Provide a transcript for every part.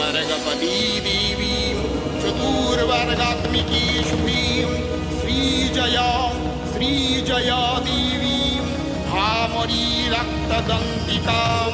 वर्गपदी देवीं चतुर्वर्गात्मिकी शुभीं श्रीजया श्रीजया देवीं भामरी रक्तदन्तिकां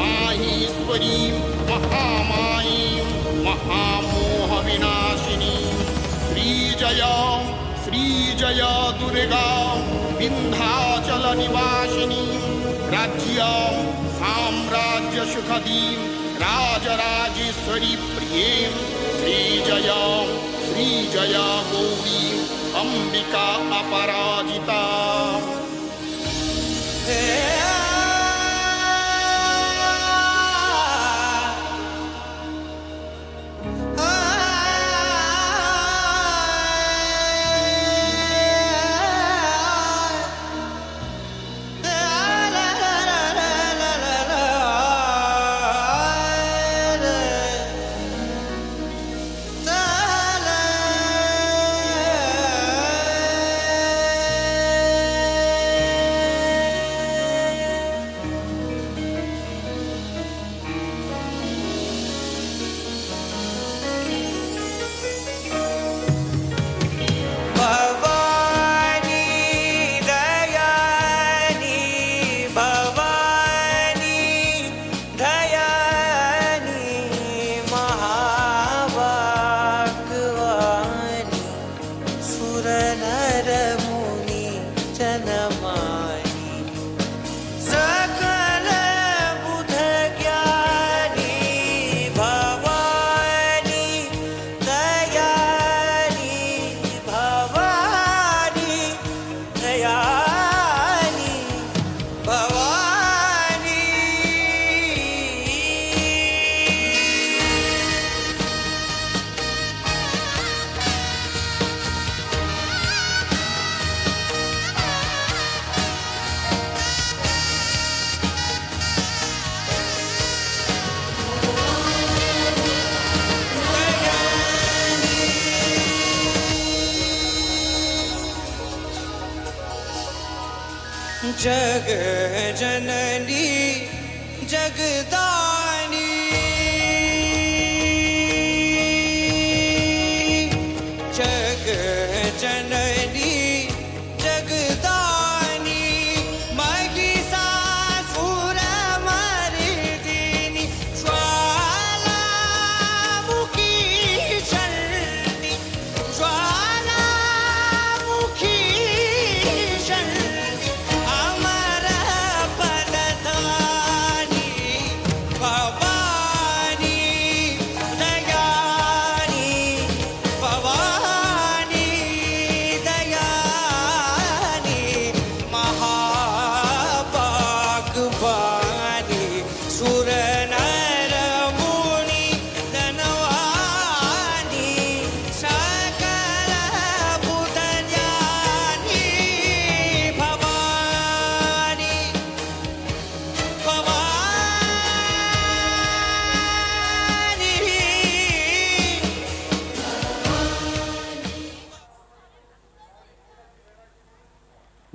माहेश्वरीं महामायीं महामोहविनाशिनीं श्रीजया श्रीजया दुर्गा विन्ध्याचलनिवासिनीं राज्यां साम्राज्यसुखदीं राजराजेश्वरी प्रियें श्रीजया श्रीजया गौरी अंबिका अपराजिता। जग जननी जगदानी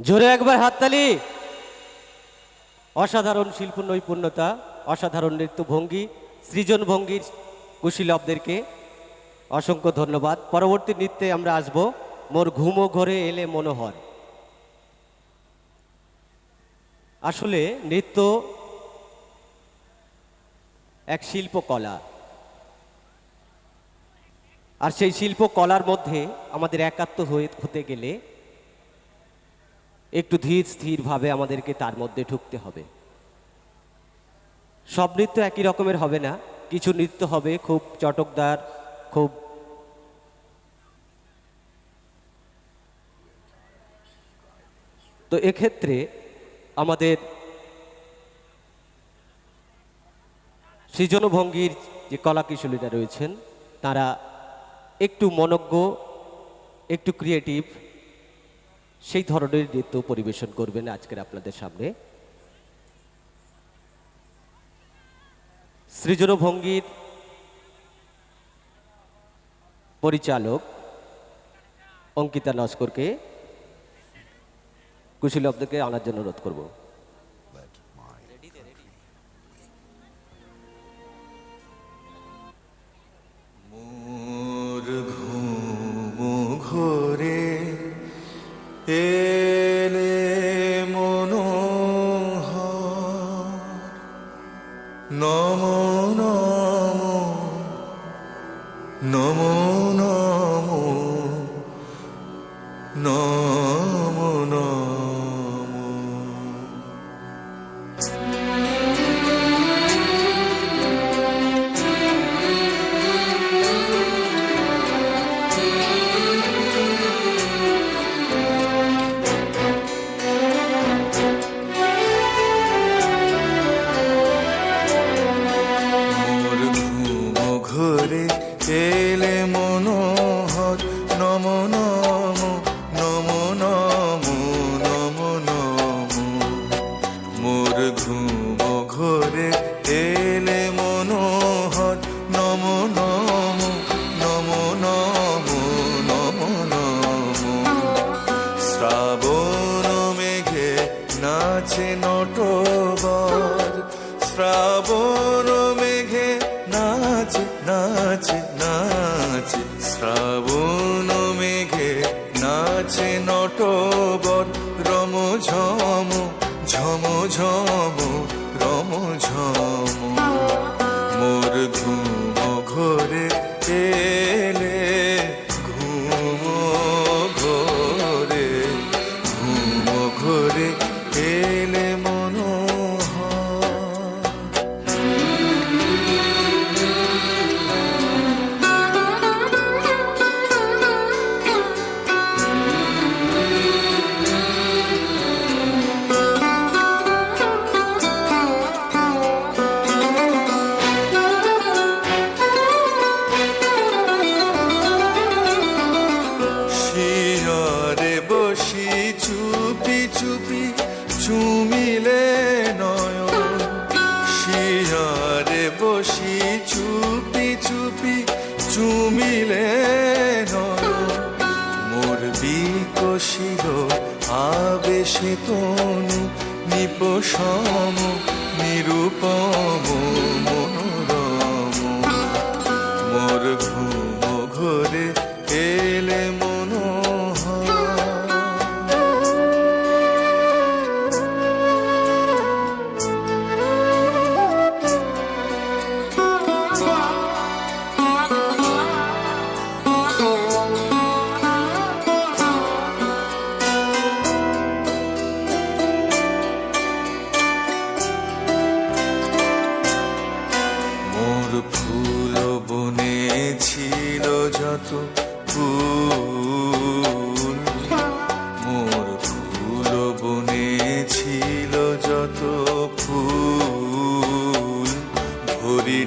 জোরে একবার হাততালি। অসাধারণ শিল্প নৈপুণ্যতা অসাধারণ নৃত্য ভঙ্গি সৃজন ভঙ্গির কুশীলবদেরকে অসংখ্য ধন্যবাদ। পরবর্তী নৃত্যে আমরা আসব মোর ঘুমো ঘরে এলে মনোহর। আসলে নৃত্য এক শিল্পকলা। আর সেই শিল্পকলার মধ্যে আমাদের একাত্ম হয়ে হতে গেলে একটু ধীর স্থিরভাবে আমাদেরকে তার মধ্যে ঢুকতে হবে। সব নৃত্য একই রকমের হবে না। কিছু নৃত্য হবে খুব চটকদার, খুব তো এক্ষেত্রে আমাদের সৃজনভঙ্গির যে কলাকুশলীরা রয়েছেন, তারা একটু মনজ্ঞ, একটু ক্রিয়েটিভ সেই ধরনের নৃত্য পরিবেশন করবেন আজকের আপনাদের সামনে। সৃজন ভঙ্গির পরিচালক অঙ্কিতা নস্করকে কুশীলব্দকে আনার জন্য অনুরোধ করব। নমো নমো ঘুম ঘরে এলে মনোহর, নম নম নম নম নম নম। শ্রাবণ মেঘে নাচে নটবর, শ্রাবণ মেঘে নাচে নাচে নাচে। শ্রাবণ মেঘে নাচে নটবর, রম ঝম ঝম ঝম। আবেশে তনু নিপসম নিরূপম মনোরম। মোর ঘুম ঘরে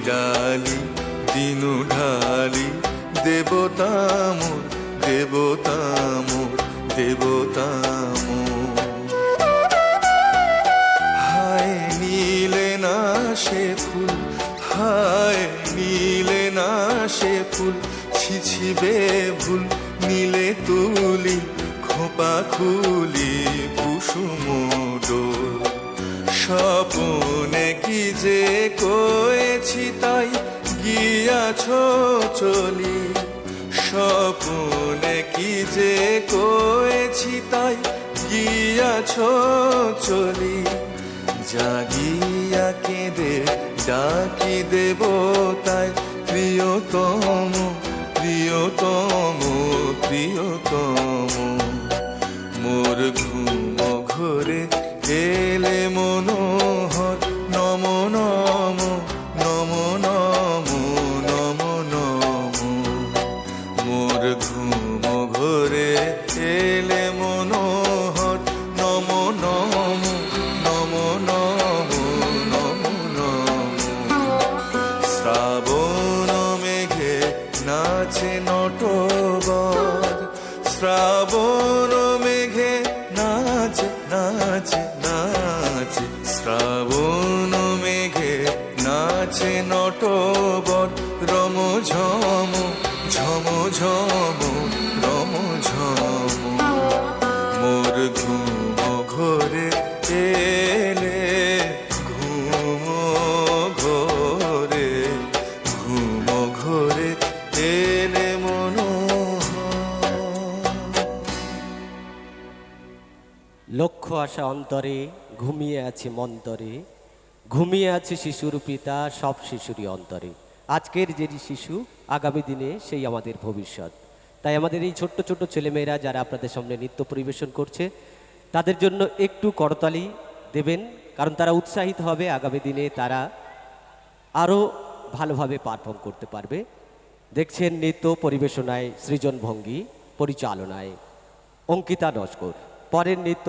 ডালি দিনু ঢালি দেবতা মোর দেবতা মোর। হায় নীলে না সে ফুল, হায় নীলে না সে ফুল, ছিছিবে ভুল, নীলে তুলি, খোপা খুলি কুসুম ডোল। স্বপনে কি যে কয়েছি তাই গিয়াছ চলি। স্বপনে কি যে কয়েছি তাই গিয়াছ চলি। জাগিয়া কেঁদে, ডাকি দেব তাই প্রিয়তম শ্রাবণ মেঘে নাচ নাচে নাচ। শ্রাবণ মেঘে নাচে নটবর রম ঝম ঝম ঝম আশা অন্তরে, ঘুমিয়ে আছে মন্তরে। ঘুমিয়ে আছে শিশুর পিতা, সব শিশুরই অন্তরে। আজকের যে শিশু, আগামী দিনে সেই আমাদের ভবিষ্যৎ। তাই আমাদের এই ছোট্ট ছোট্ট ছেলেমেয়েরা যারা আপনাদের সামনে নৃত্য পরিবেশন করছে, তাদের জন্য একটু করতালি দেবেন, কারণ তারা উৎসাহিত হবে, আগামী দিনে তারা আরও ভালোভাবে পারফর্ম করতে পারবে। দেখছেন নৃত্য পরিবেশনায় সৃজন ভঙ্গি পরিচালনায় অঙ্কিতা নস্কর। পরের নৃত্য